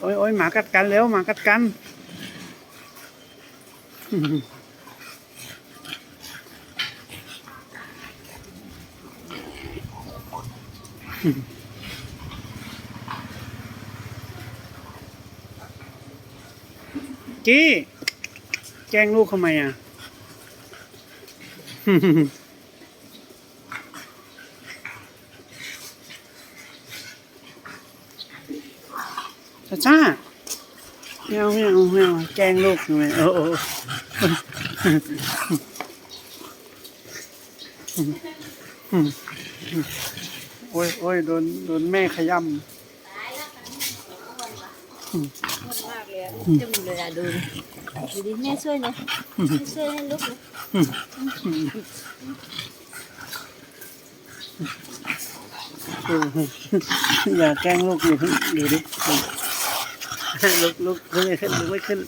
โอ้ยโอ้ยหมากัดกันเร็วหมากัดกัน กี้ แกล้งลูกทำไมอะ จ้าจ้าไม่เอาไม่เอาไม่เอาแกล้งลูกทำไมโอ้โอ้โอ้ยโอ้ยโดนโดนแม่ขย้ำมันมากเลยอะจะมีเลยอะดูดิดูดิแม่ช่วยนะช่วยให้ลูกนะเอออย่าแกล้งลูกอยู่ดูดิ ลุกลุกลุกไม่ขึ้นลุกไม่ขึ้น